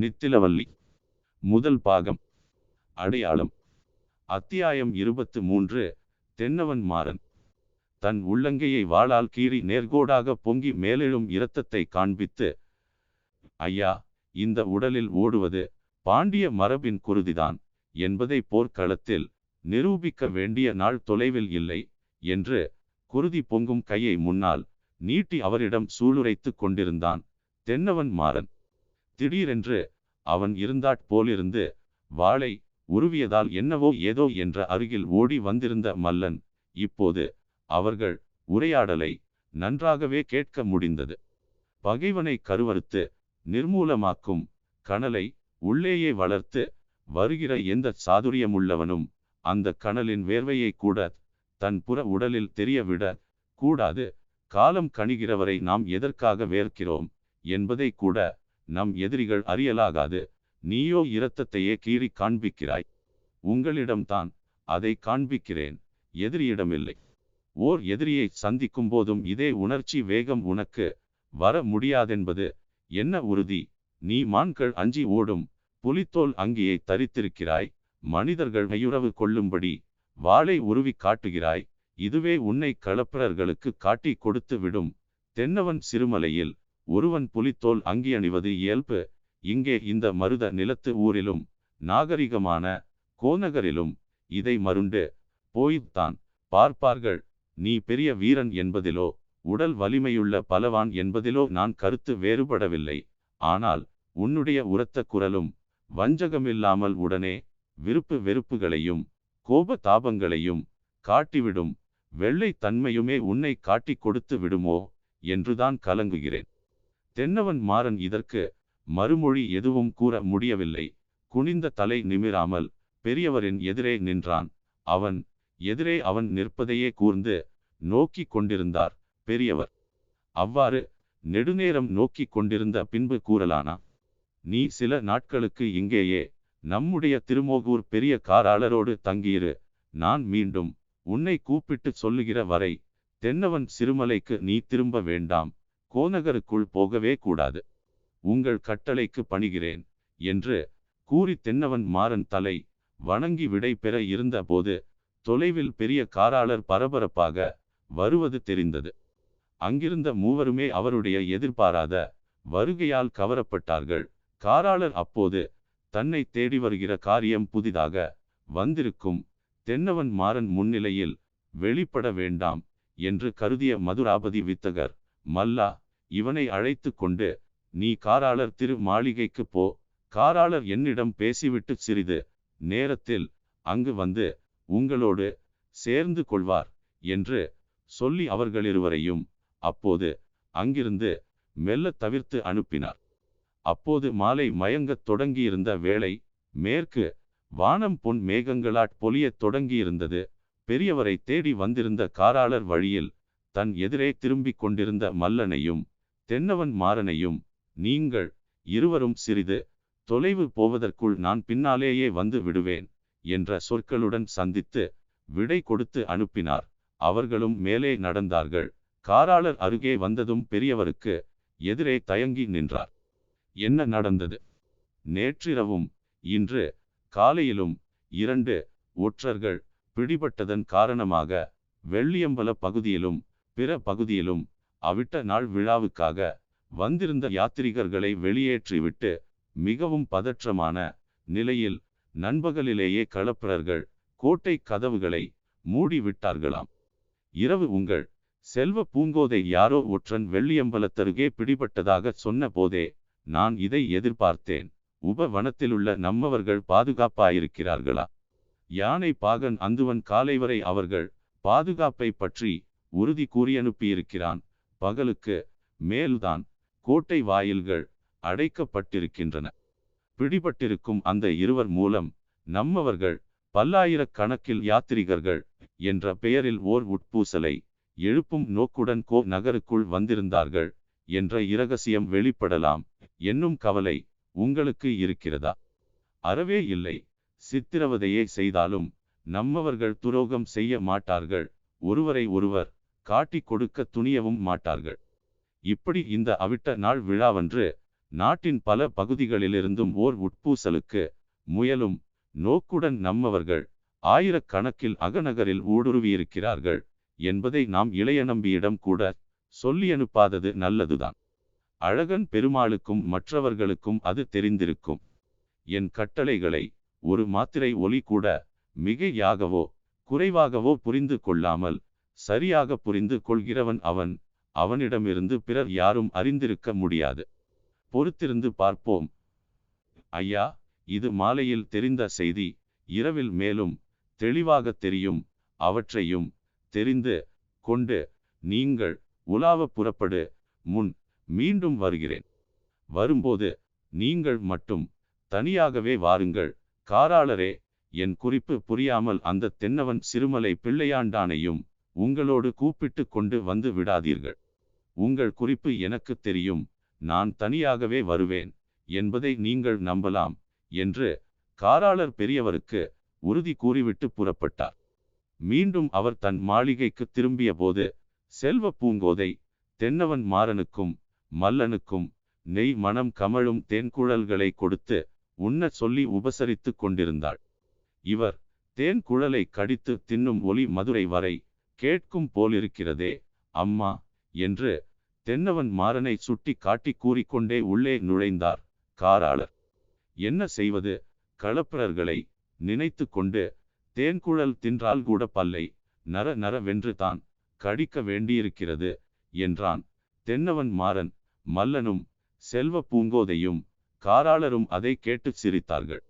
நித்திலவல்லி. முதல் பாகம். அடையாளம். அத்தியாயம் இருபத்து மூன்று. தென்னவன் மாறன். தன் உள்ளங்கையை வாளால் கீறி நேர்கோடாக பொங்கி மேலெழும் இரத்தத்தை காண்பித்து ஐயா இந்த உடலில் ஓடுவது பாண்டிய மரபின் குருதிதான். என்பதை போர்க்களத்தில் நிரூபிக்க வேண்டிய நாள் தொலைவில் இல்லை என்று குருதி பொங்கும் கையை முன்னால் நீட்டி அவரிடம் சூளுரைத்து கொண்டிருந்தான் தென்னவன் மாறன். திடீரென்று அவன் இருந்தாற் போலிருந்து வாளை உருவியதால் என்னவோ ஏதோ என்ற அருகில் ஓடி வந்திருந்த மல்லன் இப்போது அவர்கள் உரையாடலை நன்றாகவே கேட்க முடிந்தது. பகைவனை கருவறுத்து நிர்மூலமாக்கும் கனலை உள்ளேயே வளர்த்து வருகிற எந்த சாதுரியமுள்ளவனும் அந்த கனலின் வேர்வையை கூட தன் புற உடலில் தெரியவிட கூடாது. காலம் கணிகிறவரை நாம் எதற்காக வேர்க்கிறோம் என்பதை கூட நம் எதிரிகள் அறியலாகாது. நீயோ இரத்தத்தையே கீறி காண்பிக்கிறாய். உங்களிடம்தான் அதை காண்பிக்கிறேன். எதிரியிடமில்லை ஓர் எதிரியை சந்திக்கும் போதும் இதே உணர்ச்சி வேகம் உனக்கு வர முடியாதென்பது என்ன உறுதி? நீ மான்கள் அஞ்சி ஓடும் புலித்தோல் அங்கியை தரித்திருக்கிறாய். மனிதர்கள் மெய்யுறவு கொள்ளும்படி வாளை உருவி காட்டுகிறாய். இதுவே உன்னை களப்பிரர்களுக்கு காட்டி கொடுத்து விடும் தென்னவன் சிறுமலையில் ஒருவன் புலித்தோல் அங்கி அணிவது இயல்பு. இங்கே இந்த மருத நிலத்து ஊரிலும் நாகரிகமான கோநகரிலும் இதை மருண்டு. போய்த்தான். பார்ப்பார்கள் நீ பெரிய வீரன் என்பதிலோ உடல் வலிமையுள்ள பலவான் என்பதிலோ நான் கருத்து வேறுபடவில்லை. ஆனால் உன்னுடைய உரத்த குரலும் வஞ்சகமில்லாமல் உடனே விருப்பு வெறுப்புகளையும் கோப தாபங்களையும் காட்டிவிடும். வெள்ளை தன்மையுமே உன்னை காட்டிக் கொடுத்து விடுமோ? என்றுதான் கலங்குகிறேன். தென்னவன் மாறன் இதற்கு மறுமொழி எதுவும் கூற முடியவில்லை. குனிந்த தலை நிமிராமல் பெரியவரின் எதிரே நின்றான். அவன் எதிரே அவன் நிற்பதையே கூர்ந்து நோக்கி கொண்டிருந்தார் பெரியவர். அவ்வாறு நெடுநேரம் நோக்கி கொண்டிருந்த பின்பு கூறலானா? நீ சில நாட்களுக்கு இங்கேயே நம்முடைய திருமோகூர் பெரிய காராளரோடு தங்கியிரு. நான் மீண்டும் உன்னை கூப்பிட்டு சொல்லுகிற வரை தென்னவன் சிறுமலைக்கு நீ திரும்ப வேண்டாம். கோநகருக்குள் போகவே கூடாது. உங்கள் கட்டளைக்கு பணிகிறேன் என்று கூறி தென்னவன் மாறன் தலை வணங்கி விடை பெற இருந்தபோது தொலைவில் பெரிய காராளர் பரபரப்பாக வருவது தெரிந்தது. அங்கிருந்த மூவருமே அவருடைய எதிர்பாராத வருகையால் கவரப்பட்டார்கள். காராளர் அப்போது தன்னை தேடி வருகிற காரியம் புதிதாக வந்திருக்கும். தென்னவன் மாறன் முன்னிலையில் வெளிப்பட வேண்டாம் என்று கருதிய மதுராபதி வித்தகர் மல்லா இவனை அழைத்து கொண்டு நீ காராளர் திரு மாளிகைக்கு போ. காராளர் என்னிடம் பேசிவிட்டு சிறிது நேரத்தில் அங்கு வந்து உங்களோடு சேர்ந்து கொள்வார் என்று சொல்லி அவர்களிருவரையும் அப்போது அங்கிருந்து மெல்ல தவிர்த்து அனுப்பினார். அப்போது மாலை மயங்கத் தொடங்கியிருந்த வேளை மேற்கு வானம் பொன் மேகங்களாட் பொலியத் தொடங்கியிருந்தது. பெரியவரை தேடி வந்திருந்த காராளர் வழியில் தன் எதிரே திரும்பிக் கொண்டிருந்த மல்லனையும் தென்னவன் மாறனையும் நீங்கள் இருவரும் சிறிது தொலைவு போவதற்குள் நான் பின்னாலேயே வந்து விடுவேன் என்ற சொற்களுடன் சந்தித்து விடை கொடுத்து அனுப்பினார். அவர்களும் மேலே நடந்தார்கள். காராளர் அருகே வந்ததும் பெரியவருக்கு எதிரே தயங்கி நின்றார். என்ன நடந்தது? நேற்றிரவும் இன்று காலையிலும் இரண்டு ஒற்றர்கள் பிடிபட்டதன் காரணமாக வெள்ளியம்பல பகுதியிலும் பிற பகுதியிலும் அவிட்ட நாள் விழாவுக்காக வந்திருந்த யாத்திரிகர்களை வெளியேற்றிவிட்டு மிகவும் பதற்றமான நிலையில் நண்பகலிலேயே களப்பிரர்கள் கோட்டை கதவுகளை மூடி விட்டார்களாம் இரவு உங்கள் செல்வ பூங்கோதை யாரோ ஒற்றன் வெள்ளியம்பலத்தருகே பிடிபட்டதாக சொன்ன போதே நான் இதை எதிர்பார்த்தேன். உப வனத்திலுள்ள நம்மவர்கள் பாதுகாப்பாயிருக்கிறார்களா? யானை பாகன் அந்துவன் காலை வரை அவர்கள் பாதுகாப்பை பற்றி உறுதி கூறியனுப்பியிருக்கிறான். பகலுக்கு மேல்தான் கோட்டை வாயில்கள் அடைக்கப்பட்டிருக்கின்றன. பிடிபட்டிருக்கும் அந்த இருவர் மூலம் நம்மவர்கள் பல்லாயிரக்கணக்கில் யாத்திரிகர்கள் என்ற பெயரில் ஓர் உட்பூசலை எழுப்பும் நோக்குடன் கோ நகருக்குள் வந்திருந்தார்கள் என்ற இரகசியம் வெளிப்படலாம் என்னும் கவலை உங்களுக்கு இருக்கிறதா? அறவே இல்லை. சித்திரவதையே செய்தாலும் நம்மவர்கள் துரோகம் செய்ய மாட்டார்கள். ஒருவரை ஒருவர் காட்டிக் கொடுக்க துணியவும் மாட்டார்கள். இப்படி இந்த அவிட்ட நாள் விழாவன்று நாட்டின் பல பகுதிகளிலிருந்தும் ஓர் உட்பூசலுக்கு முயலும் நோக்குடன் நம்மவர்கள் ஆயிரக்கணக்கில் அகநகரில் ஊடுருவியிருக்கிறார்கள் என்பதை நாம் இளைய நம்பியிடம் கூட சொல்லி அனுப்பாதது நல்லதுதான். அழகன் பெருமாளுக்கும் மற்றவர்களுக்கும் அது தெரிந்திருக்கும். என் கட்டளைகளை ஒரு மாத்திரை ஒலி கூட மிகையாகவோ குறைவாகவோ புரிந்து கொள்ளாமல் சரியாக புரிந்து கொள்கிறவன் அவன். அவனிடமிருந்து பிறர் யாரும் அறிந்திருக்க முடியாது. பொறுத்திருந்து பார்ப்போம். ஐயா இது மாலையில் தெரிந்த செய்தி. இரவில் மேலும் தெளிவாக தெரியும். அவற்றையும் தெரிந்து கொண்டு நீங்கள் உலாவ புறப்படு. முன் மீண்டும் வருகிறேன். வரும்போது நீங்கள் மட்டும் தனியாகவே வாருங்கள். காராளரே என் குறிப்பு புரியாமல் அந்த தென்னவன் சிறுமலை பிள்ளையாண்டானையும் உங்களோடு கூப்பிட்டு கொண்டு வந்து விடாதீர்கள். உங்கள் குறிப்பு எனக்கு தெரியும். நான் தனியாகவே வருவேன். என்பதை நீங்கள் நம்பலாம் என்று காராளர் பெரியவருக்கு உறுதி கூறிவிட்டு புறப்பட்டார். மீண்டும் அவர் தன் மாளிகைக்கு திரும்பிய போது செல்வ பூங்கோதை தென்னவன் மாறனுக்கும் மல்லனுக்கும் நெய் மனம் கமழும் தேன்குழல்களை கொடுத்து உண்ண சொல்லி உபசரித்து கொண்டிருந்தாள். இவர் தேன் குழலை கடித்து தின்னும் ஒலி மதுரை வரை கேட்கும் போலிருக்கிறதே அம்மா என்று தென்னவன் மாறனை சுட்டி காட்டி கூறிக்கொண்டே உள்ளே நுழைந்தார் காராளர். என்ன செய்வது? களப்பிரர்களை நினைத்து கொண்டு தேன்குழல் தின்றால் கூட பல்லை நர நரவென்று தான் கடிக்க வேண்டியிருக்கிறது என்றான் தென்னவன் மாறன். மல்லனும் செல்வ பூங்கோதையும் காராளரும் அதை கேட்டு சிரித்தார்கள்.